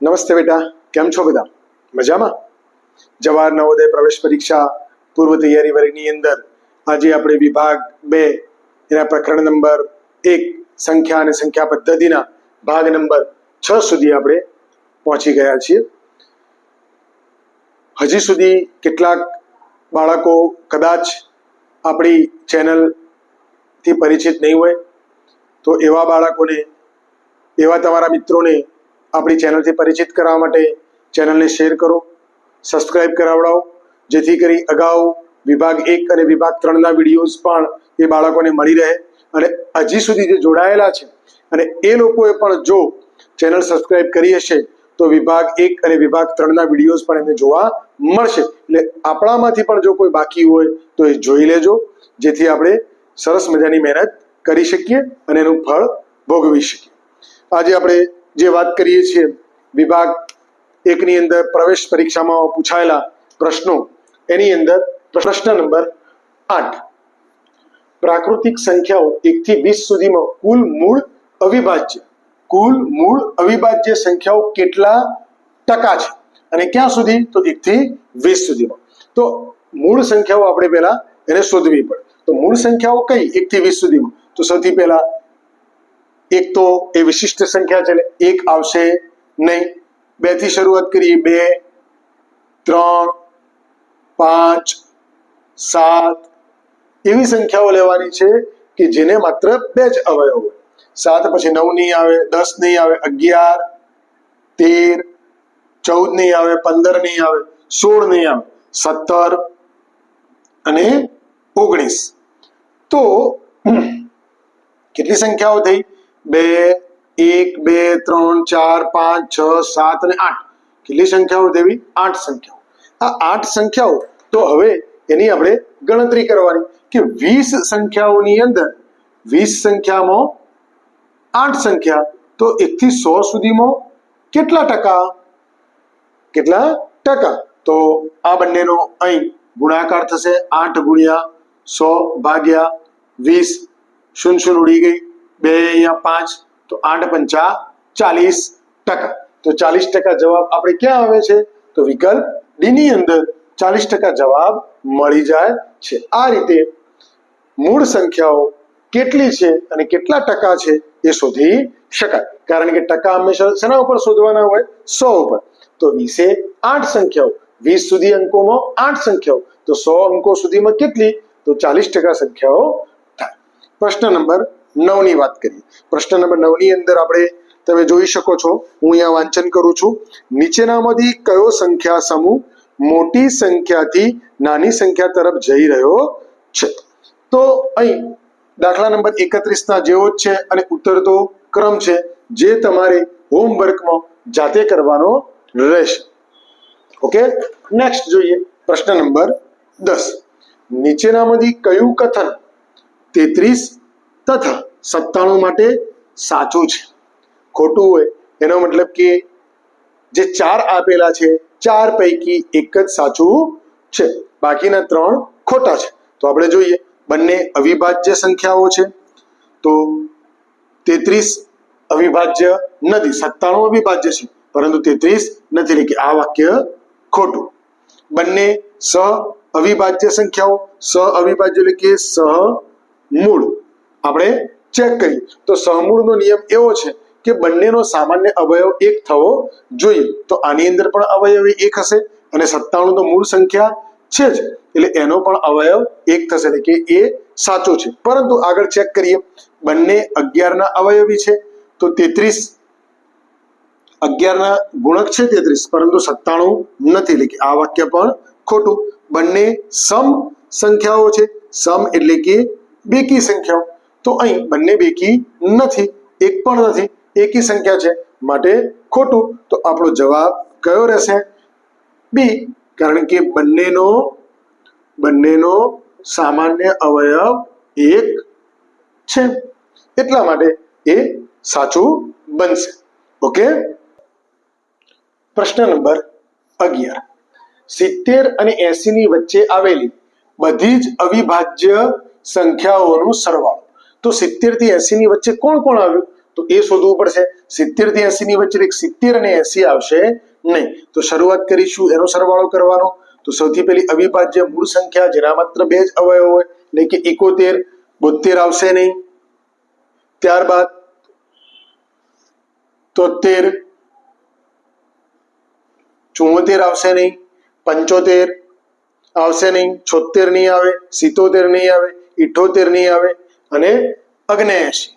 નમસ્તે બેટા, કેમ છો બધા? મજામાં? જવાહર નવોદય પ્રવેશ પરીક્ષા પૂર્વ તૈયારી વર્ગની અંદર આજે આપણે વિભાગ બે, એના પ્રકરણ નંબર એક, સંખ્યા અને સંખ્યા પદ્ધતિના ભાગ નંબર છ સુધી આપણે પહોંચી ગયા છીએ. હજી સુધી કેટલાક બાળકો કદાચ આપણી ચેનલથી પરિચિત નહીં હોય, તો એવા બાળકોને, એવા તમારા મિત્રોને આપણી ચેનલથી પરિચિત કરાવવા માટે ચેનલને શેર કરો સબસ્ક્રાઇબ કરાવડાવો, જેથી કરી અગાઉ વિભાગ એક અને વિભાગ ત્રણના વિડીયોઝ પણ એ બાળકોને મળી રહે અને હજી સુધી જે જોડાયેલા છે અને એ લોકોએ પણ જો ચેનલ સબસ્ક્રાઇબ કરી હશે, તો વિભાગ એક અને વિભાગ ત્રણના વિડીયોઝ પણ એમને જોવા મળશે. એટલે આપણામાંથી પણ જો કોઈ બાકી હોય, તો એ જોઈ લેજો, જેથી આપણે સરસ મજાની મહેનત કરી શકીએ અને એનું ફળ ભોગવી શકીએ. આજે આપણે જે વાત કરીએ છીએ, વિભાગ એકની અંદર પ્રવેશ પરીક્ષામાં પૂછાયેલા પ્રશ્નો, એની અંદર પ્રશ્ન નંબર આઠ. પ્રાકૃતિક સંખ્યાઓ એકથી વીસ સુધીમાં કુલ મૂળ અવિભાજ્ય. કુલ મૂળ અવિભાજ્ય સંખ્યાઓ કેટલા ટકા છે? અને ક્યાં સુધી? તો એકથી વીસ સુધીમાં. તો મૂળ સંખ્યાઓ આપણે પહેલા એને શોધવી પડે. તો મૂળ સંખ્યાઓ કઈ? એકથી વીસ સુધીમાં. તો સૌથી પહેલા એક તો એ વિશિષ્ટ સંખ્યા છે એટલે એક આવશે નહીં. બેથી શરૂઆત કરીએ, બે, ત્રણ, પાંચ, સાત. એવી સંખ્યાઓ લેવાની છે કે જેને માત્ર બે જ અવયવ હોય. સાત પછી નવ નહીં આવે, દસ નહીં આવે, અગિયાર, તેર, ચૌદ નહીં આવે, પંદર નહીં આવે, સોળ નહીં આવે, સત્તર અને ઓગણીસ. તો કેટલી સંખ્યાઓ થઈ? બે, એક, બે, ત્રણ, ચાર, પાંચ, છ, સાત અને આઠ. કેટલી સંખ્યાઓ દેવી? આઠ સંખ્યાઓ. આ આઠ સંખ્યાઓ તો હવે એની આપણે ગણતરી કરવાની કે વીસ સંખ્યાઓની અંદર વીસ સંખ્યામાં આઠ સંખ્યા, તો એકથી સો સુધીમાં કેટલા ટકા? કેટલા ટકા? તો આ બંનેનો અહીં ગુણાકાર થશે. આઠ ગુણ્યા સો ભાગ્યા વીસ. શૂન શૂન ઉડી ગઈ. બે અહીંયા પાંચ, તો આઠ પંચા ચાલીસ ટકા. તો ચાલીસ ટકા જવાબ આપણે ક્યાં આવે છે? તો વિકલ્પ ડી ની અંદર ચાલીસ ટકા જવાબ મળી જાય છે. આ રીતે મૂળ સંખ્યાઓ કેટલી છે અને કેટલા ટકા છે એ શોધી શકાય. કારણ કે ટકા હંમેશા શેના ઉપર શોધવાના હોય? સો ઉપર. તો વીસે આઠ સંખ્યાઓ. વીસ સુધી અંકોમાં આઠ સંખ્યાઓ. તો સો અંકો સુધીમાં કેટલી? તો ચાલીસ ટકા સંખ્યાઓ થાય. પ્રશ્ન નંબર નવની વાત કરીએ. પ્રશ્ન નંબર નવની અંદર આપણે તમે જોઈ શકો છો, હું અહીંયા વાંચન કરું છું. નીચેનામાંથી કયો સંખ્યા સમૂહ મોટી સંખ્યાથી નાની સંખ્યા તરફ જઈ રહ્યો છે? તો અહીં દાખલા નંબર એકત્રીસ ના જેવો જ છે અને ઉતરતો ક્રમ છે, જે તમારે હોમવર્કમાં જાતે કરવાનો રહેશે. ઓકે? નેક્સ્ટ જોઈએ. પ્રશ્ન નંબર દસ. નીચેનામાંથી કયું કથન તેત્રીસ તથા સત્તાણું માટે સાચું છે. ખોટું હોય એનો મતલબ કે જે ચાર આપેલા છે, ચાર પૈકી એક જ સાચું છે. બાકીના ત્રણ ખોટા છે. તો આપણે જોઈએ બંને અવિભાજ્ય સંખ્યાઓ છે. તો તેત્રીસ અવિભાજ્ય નથી, સત્તાણું અવિભાજ્ય છે. પરંતુ તેત્રીસ નથી, એટલે કે આ વાક્ય ખોટું. બંને સહ અવિભાજ્ય સંખ્યાઓ સહ અવિભાજ્ય એટલે કે સહ મૂળ આપણે ચેક કરીએ. તો સહમૂળનો નિયમ એવો છે કે બંનેનો સામાન્ય અવયવ એક થવો જોઈએ. તો આની અંદર પણ અવયવ એક હશે અને સત્તાણું તો મૂળ સંખ્યા છે જ. એટલે એનો પણ અવયવ એક થશે. એટલે કે એ સાચો છે. પરંતુ આગળ ચેક કરીએ. બંને અગિયારના અવયવી છે. તો તેત્રીસ અગિયારના ગુણક છે તેત્રીસ. પરંતુ સત્તાણું નથી. એટલે કે આ વાક્ય પણ ખોટું. બંને સમ સંખ્યાઓ છે. સમ એટલે કે બેકી સંખ્યાઓ. તો અહીં બંને બેકી નથી, એક પણ નથી, એકી સંખ્યા છે માટે ખોટું. તો આપણો જવાબ કયો રહેશે? બી, કારણ કે બંનેનો બંનેનો સામાન્ય અવયવ એક છે. એટલા માટે એ સાચું બનશે. ઓકે? પ્રશ્ન નંબર અગિયાર. સિત્તેર અને એસી ની વચ્ચે આવેલી બધી જ અવિભાજ્ય સંખ્યાઓનું સરવાળો. તો સિત્તેરથી એસી ની વચ્ચે કોણ કોણ આવ્યું? તો એ શોધવું પડશે. સિત્તેરથી એસી ની વચ્ચે સિત્તેર અને એસી આવશે નહીં. તો શરૂઆત કરીશું. એનો સરવાળો કરવાનો. તો સૌથી પહેલી અવિભાજ્ય મૂળ સંખ્યા, જેના માત્ર બે જ અવયવ હોય, એટલે કે એકોતેર બોતેર આવશે નહીં. ત્યારબાદ તોતેર ચુમ્મોતેર આવશે નહીં. પંચોતેર આવશે નહીં. છોતેર નહીં આવે. સિત્તોતેર નહીં આવે. ઇઠોતેર નહીં આવે. અને અગ્નેએસી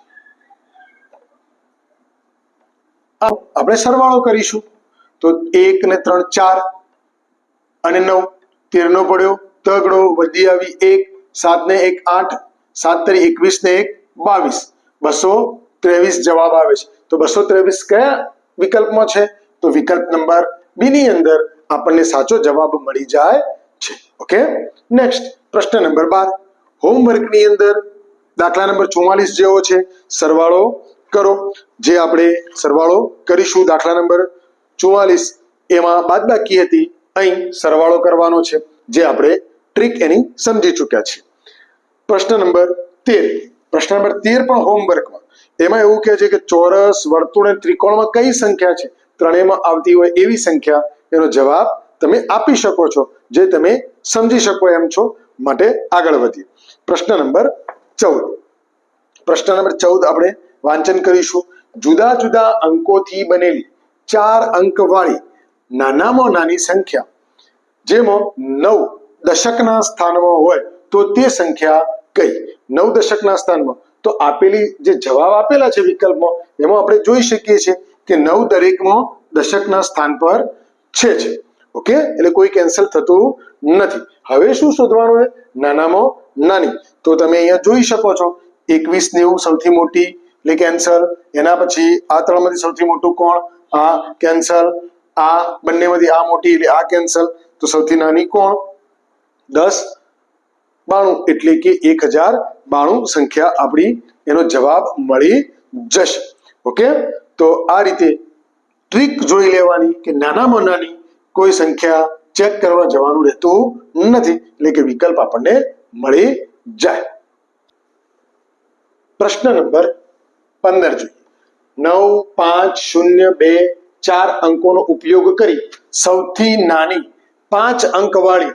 આપણે સરવાળો કરીશું. તો એક ને ત્રણ ચાર અને નવ. તેર નો પડ્યો, તગડો, વધી આવી એક, સાત ને એક આઠ, સાત તરી એકવીસ ને એક બાવીસ. બસો ત્રેવીસ જવાબ આવે છે. તો બસો ત્રેવીસ કયા વિકલ્પમાં છે? તો વિકલ્પ નંબર બી ની અંદર આપણને સાચો જવાબ મળી જાય છે. ઓકે? નેક્સ્ટ, પ્રશ્ન નંબર બાર. હોમવર્કની અંદર દાખલા નંબર ચુમ્માલીસ જેવો છે. સરવાળો કરો. જે આપણે સરવાળો કરીશું દાખલા નંબર ચુમ્માલીસ એમાં બાદબાકી હતી. અહીં સરવાળો કરવાનો છે. જે આપણે ટ્રીક એની સમજી ચૂક્યા છીએ. પ્રશ્ન નંબર તેર. પ્રશ્ન નંબર તેર પણ હોમવર્કમાં એમાં એવું કહે છે કે ચોરસ, વર્તુળ અને ત્રિકોણમાં કઈ સંખ્યા છે? ત્રણેયમાં આવતી હોય એવી સંખ્યા. એનો જવાબ તમે આપી શકો છો. જે તમે સમજી શકો એમ છો. માટે આગળ વધીએ. પ્રશ્ન નંબર ચૌદ. પ્રશ્ન નંબર ચૌદ આપણે વાંચન કરીશું. જુદા જુદા અંકોથી બનેલી ચાર અંક વાળી નાનામાં નાની સંખ્યા, જેમાં નવ દશકના સ્થાનમાં હોય તો તે સંખ્યા કઈ? નવ દશકના સ્થાનમાં. તો આપેલી જે જવાબ આપેલા છે વિકલ્પમાં, એમાં આપણે જોઈ શકીએ છીએ કે નવ દરેકમાં દશકના સ્થાન પર છે ઓકે? એટલે કોઈ કેન્સલ થતું નથી. હવે શું શોધવાનું છે? નાનામાં નાની. તો તમે અહીંયા જોઈ શકો છો એકવીસ નેવું સૌથી મોટી એટલે કેન્સર, એના પછી આ ત્રણમાંથી સૌથી મોટું કોણ? આ કેન્સર, આ બંનેમાંથી આ મોટી એટલે આ કેન્સર, તો સૌથી નાની કોણ? દસ, બાણું, એટલે કે એક હજાર બાણું સંખ્યા આપણી એનો જવાબ મળી જશે. ઓકે? તો આ રીતે ટ્રીક જોઈ લેવાની કે નાનામાં નાની કોઈ સંખ્યા ચેક કરવા જવાનું રહેતું નથી. એટલે કે વિકલ્પ આપણને મળી જાય. પ્રશ્ન નંબર પંદર જોઈએ. નવ, પાંચ, શૂન્ય, બે, ચાર અંકોનો ઉપયોગ કરી સૌથી નાની પાંચ અંક વાળી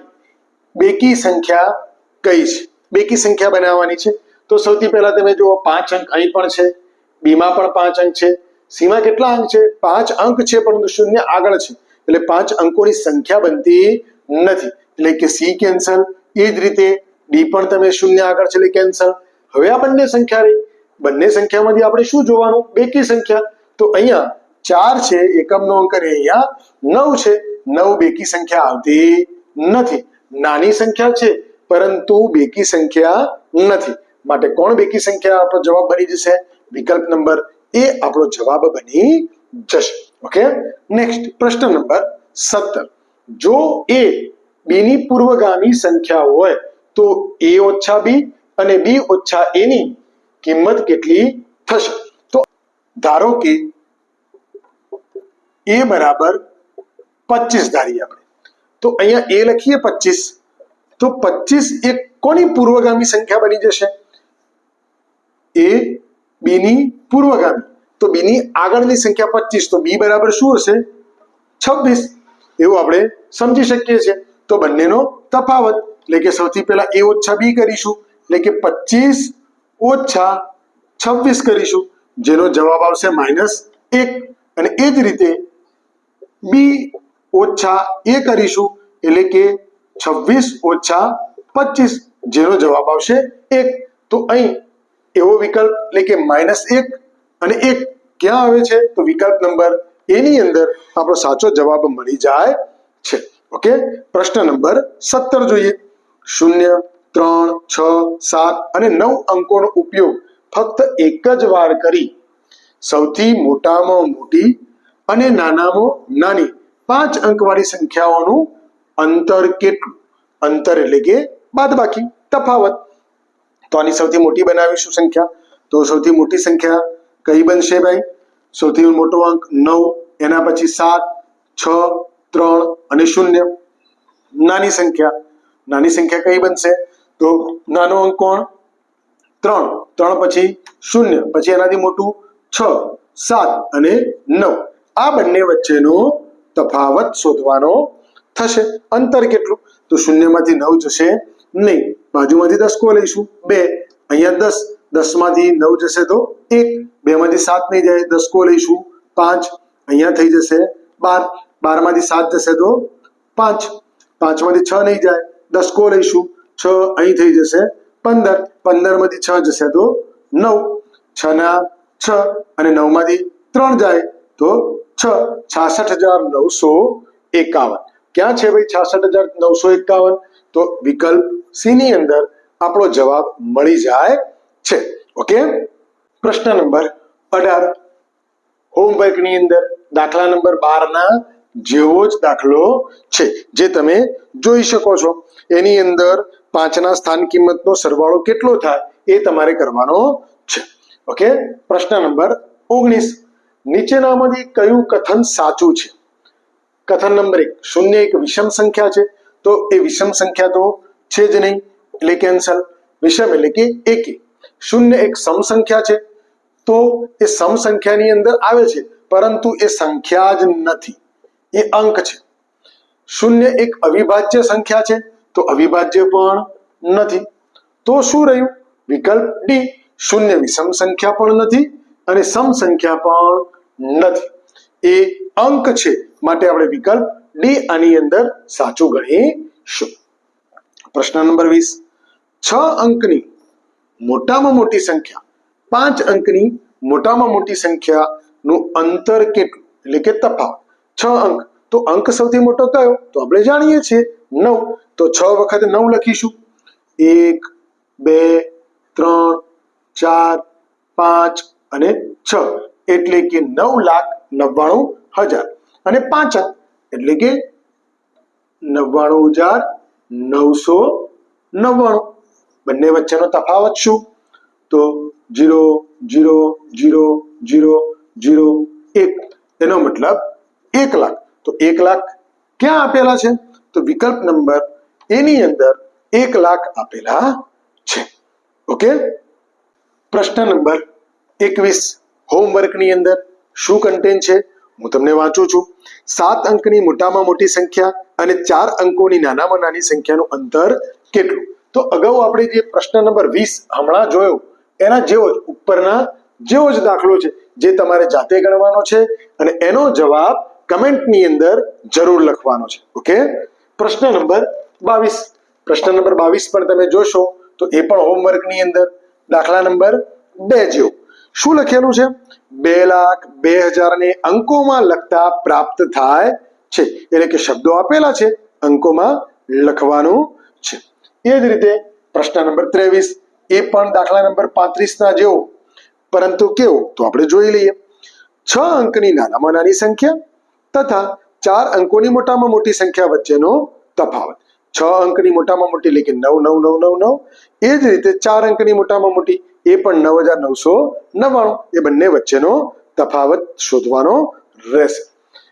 બેકી સંખ્યા કઈ છે? બેકી સંખ્યા બનાવવાની છે. તો સૌથી પહેલા તમે જુઓ, પાંચ અંક અહીં પણ છે, બીમાં પણ પાંચ અંક છે, સીમાં કેટલા અંક છે? પાંચ અંક છે, પરંતુ શૂન્ય આગળ છે. એટલે પાંચ અંકોની સંખ્યા બનતી નથી. એટલે કે સી કેન્સલ. એ જ રીતે ડી પણ તમે શૂન્ય આગળ છે એટલે કેન્સલ હવે આ બંને સંખ્યા રહી બંને સંખ્યામાંથી આપણે શું જોવાનું? બેકી સંખ્યા. તો અહીંયા ચાર છે, એકમનો અંક અને અહીંયા. નવ છે, નવ બેકી સંખ્યા આવતી નથી. નાની સંખ્યા છે, પરંતુ બેકી સંખ્યા નથી. માટે કોણ બેકી સંખ્યા આપણો જવાબ બની જશે? વિકલ્પ નંબર એ આપણો જવાબ બની જશે. ઓકે? નેક્સ્ટ, પ્રશ્ન નંબર સત્તર. જો એ બી ની પૂર્વગામી સંખ્યા હોય તો એ ઓછા બી અને બી ઓછા એની કિંમત કેટલી થશે? તો ધારો કે એ બરાબર પચીસ ધારીએ આપણે. તો અહીંયા એ લખીએ પચીસ. તો પચીસ એ કોની પૂર્વગામી સંખ્યા બની જશે? એ બીની પૂર્વગામી. તો બીની આગળની સંખ્યા પચીસ. તો બી બરાબર શું હશે? છવ્વીસ. એવું આપણે સમજી શકીએ છીએ. તો બંનેનો તફાવત. એટલે કે સૌથી પહેલા એ ઓછા બી કરીશું, એટલે કે પચીસ ઓછા છવ્વીસ કરીશું, જેનો જવાબ આવશે માઇનસ એક. અને એ જ રીતે બી ઓછા એ કરીશું, એટલે કે છવ્વીસ ઓછા પચીસ, જેનો જવાબ આવશે એક. તો અહીં એવો વિકલ્પ, એટલે કે માઇનસ એક અને એક ક્યાં આવે છે? તો વિકલ્પ નંબર એની અંદર આપણો સાચો જવાબ મળી જાય છે. ઓકે? પ્રશ્ન નંબર સત્તર જોઈએ. શૂન્ય, ત્રણ, છ, સાત અને નવ અંકોનો ઉપયોગ ફક્ત એક જ વાર કરી. સૌથી મોટામાં મોટી અને નાનામાં નાની પાંચ અંકવાળી સંખ્યાઓનું અંતર કેટલું? અંતર એટલે કે બાદબાકી, તફાવત. તો આની સૌથી મોટી બનાવીશું સંખ્યા? તો સૌથી મોટી સંખ્યા કઈ બનશે ભાઈ? સૌથી મોટો અંક નવ, એના પછી સાત, છ, ત્રણ અને શૂન્ય. નાની સંખ્યા. નાની સંખ્યા કઈ બનશે? તો નાનો અંક કોણ? ત્રણ. ત્રણ પછી શૂન્ય. પછી એનાથી મોટું છ, સાત અને નવ. આ બંને વચ્ચેનો તફાવત શોધવાનો થશે. અંતર કેટલું? તો શૂન્યમાંથી નવ જશે નહીં. બાજુમાંથી દસકો લઈશું? બે. અહીંયા દસ. દસમાંથી નવ જશે તો એક. બે માંથી સાત નહીં જાય. દસકો લઈશું. પાંચ. અહીંયા થઈ જશે બાર. બારમાંથી સાત જશે તો પાંચ. પાંચમાંથી છ નહીં જાય. દસકો લઈશું. છ અહીં થઈ જશે. પંદર. પંદરમાંથી છ જશે તો નવ. છ ના છ અને નવમાંથી ત્રણ જાય તો છ. છાસઠ હજાર નવસો એકાવન. ક્યાં છે ભાઈ છાસઠ હજાર નવસો એકાવન? તો વિકલ્પ સી ની અંદર આપણો જવાબ મળી જાય છે. ઓકે? પ્રશ્ન નંબર અઢાર. હોમવર્કની અંદર દાખલા નંબર બારના જેવો જ દાખલો છે, જે તમે જોઈ શકો છો. એની અંદર પાંચના સ્થાન કિંમતનો સરવાળો કેટલો થાય એ તમારે કરવાનો છે. ઓકે? પ્રશ્ન નંબર ઓગણીસ. નીચેનામાંથી કયું કથન સાચું છે? કથન નંબર એક, શૂન્ય એક વિષમ સંખ્યા છે. તો એ વિષમ સંખ્યા તો છે જ નહીં, એટલે કેન્સલ વિષમ એટલે કે એકી. શૂન્ય એક સમ સંખ્યા છે. તો એ સમ સંખ્યાની અંદર આવે છે, પરંતુ એ સંખ્યા જ નથી. એ અંક છે. શૂન્ય એક અવિભાજ્ય સંખ્યા છે, તો અવિભાજ્ય પણ નથી. તો શું રહ્યું? વિકલ્પ ડી શૂન્ય વિષમ સંખ્યા પણ નથી અને સમ સંખ્યા પણ નથી. એ અંક છે માટે આપણે વિકલ્પ ડી આની અંદર સાચું ગણીશું. પ્રશ્ન નંબર વીસ. છ અંકની મોટામાં મોટી સંખ્યા, પાંચ અંકની મોટામાં મોટી સંખ્યાનું અંતર કેટલું? એટલે કે તફાવત. છ અંક. તો અંક સૌથી મોટો કયો? તો આપણે જાણીએ છીએ નવ. તો છ વખત નવ લખીશું. એક, બે, ત્રણ, ચાર, પાંચ અને છ. એટલે કે નવ લાખ નવ્વાણું હજાર. અને પાંચ અંક. એટલે કે નવ્વાણું હજાર નવસો નવ્વાણું. બંને વચ્ચેનો તફાવત શું? તો zero zero zero zero zero, એક. એનો મતલબ એક લાખ. તો એક લાખ ક્યાં આપેલા છે? તો વિકલ્પ નંબર એની અંદર એક લાખ આપેલા છે. ઓકે? પ્રશ્ન નંબર એકવીસ. હોમવર્કની અંદર શું કન્ટેન્ટ છે? હું તમને વાંચું છું. સાત અંકની મોટામાં મોટી સંખ્યા અને ચાર અંકોની નાનામાં નાની સંખ્યાનું અંતર કેટલું? તો અગાઉ આપણે જે પ્રશ્ન નંબર વીસ હમણાં જોયો, એના જેવો જ ઉપરના જેવો જ દાખલો છે, જે તમારે જાતે ગણવાનો છે અને એનો જવાબ કમેન્ટની અંદર જરૂર લખવાનો છે. ઓકે? પ્રશ્ન નંબર બાવીસ. પ્રશ્ન નંબર બાવીસ પણ તમે જોશો તો એ પણ હોમવર્કની અંદર. દાખલા નંબર બે જેવો. શું લખેલું છે? બે લાખ બે હજારને અંકોમાં લખતા પ્રાપ્ત થાય છે. એટલે કે શબ્દો આપેલા છે, અંકોમાં લખવાનું છે. એ જ રીતે પ્રશ્ન નંબર ત્રેવીસ, એ પણ દાખલા નંબર પાંત્રીસ ના જેવો. પરંતુ કેવો? તો આપણે જોઈ લઈએ. છ અંકની નાનામાં નાની સંખ્યા તથા ચાર અંકોની મોટામાં મોટી સંખ્યા વચ્ચેનો તફાવત છ અંકની મોટામાં મોટી એટલે કે નવ નવ નવ નવ નવ એ જ રીતે ચાર અંકની મોટામાં મોટી એ પણ નવ હજાર નવસો નવ્વાણું એ બંને વચ્ચેનો તફાવત શોધવાનો રહેશે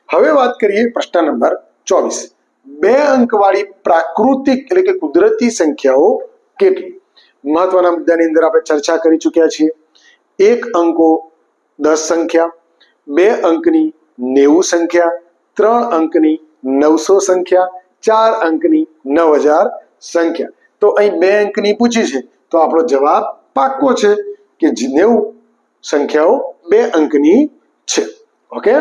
હવે વાત કરીએ પ્રશ્ન નંબર ચોવીસ બે અંકવાળી પ્રાકૃતિક એટલે કે કુદરતી સંખ્યાઓ કેટલી મહત્વના મુદ્દાની અંદર આપણે ચર્ચા કરી ચૂક્યા છીએ એક અંકો દસ સંખ્યા બે અંકની નેવું સંખ્યા, ત્રણ અંકની નવસો સંખ્યા, ચાર અંકની નવ હજાર સંખ્યા. તો અહીં બે અંકની પૂછી છે. તો આપણો જવાબ પાક્કો છે કે નેવું સંખ્યાઓ બે અંકની છે. ઓકે?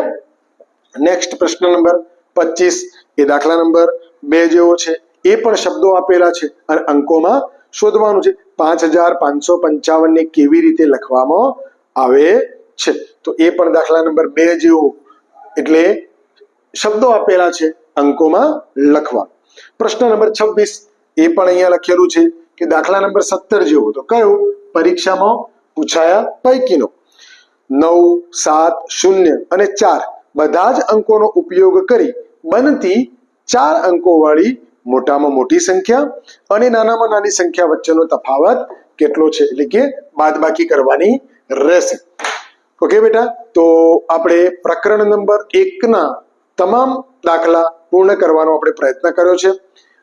નેક્સ્ટ પ્રશ્ન નંબર પચીસ એ દાખલા નંબર બે જેવો છે. એ પણ શબ્દો આપેલા છે અને અંકોમાં શોધવાનું છે. પાંચ હજાર પાંચસો પંચાવન ને કેવી રીતે લખવામાં આવે છે? તો એ પણ દાખલા નંબર બે જેવો એટલે શબ્દો આપેલા છે અંકોમાં લખવા. પ્રશ્ન નંબર છવ્વીસ, એ પણ અહીંયા લખેલું છે કે દાખલા નંબર સત્તર જેવો. તો કયો? પરીક્ષામાં પૂછાયા પૈકીનો. નવ, સાત, શૂન્ય અને ચાર. બધા જ અંકોનો ઉપયોગ કરી બનતી ચાર અંકો વાળી મોટામાં મોટી સંખ્યા અને નાનામાં નાની સંખ્યા વચ્ચેનો તફાવત કેટલો છે? એટલે કે બાદબાકી કરવાની રહેશે. ઓકે બેટા? તો આપણે પ્રકરણ નંબર એકના તમામ દાખલા પૂર્ણ કરવાનો આપણે પ્રયત્ન કર્યો છે.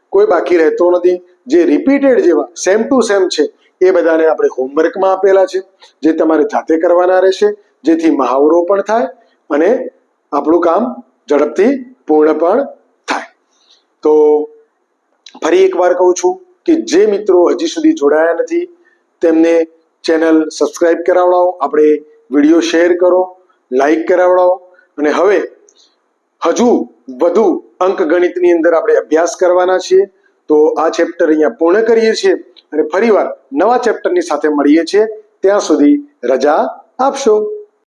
કોઈ બાકી રહેતો નથી. જે રિપીટેડ જેવા સેમ ટુ સેમ છે, એ બધાને આપણે હોમવર્કમાં આપેલા છે, જે તમારે જાતે કરવાના રહેશે, જેથી મહાવરો પણ થાય અને આપણું કામ ઝડપથી પૂર્ણ પણ થાય. તો ફરી એકવાર કહું છું કે જે મિત્રો હજી સુધી જોડાયા નથી, તેમને ચેનલ સબસ્ક્રાઇબ કરાવડાવો. આપણે વીડિયો શેર કરો. લાઈક કરાવડાવો. અને હવે હજુ વધુ અંક ગણિતની અંદર આપણે અભ્યાસ કરવાના છીએ. તો આ ચેપ્ટર અહીંયા પૂર્ણ કરીએ છીએ અને ફરીવાર નવા ચેપ્ટરની સાથે મળીએ છીએ. ત્યાં સુધી રજા આપશો.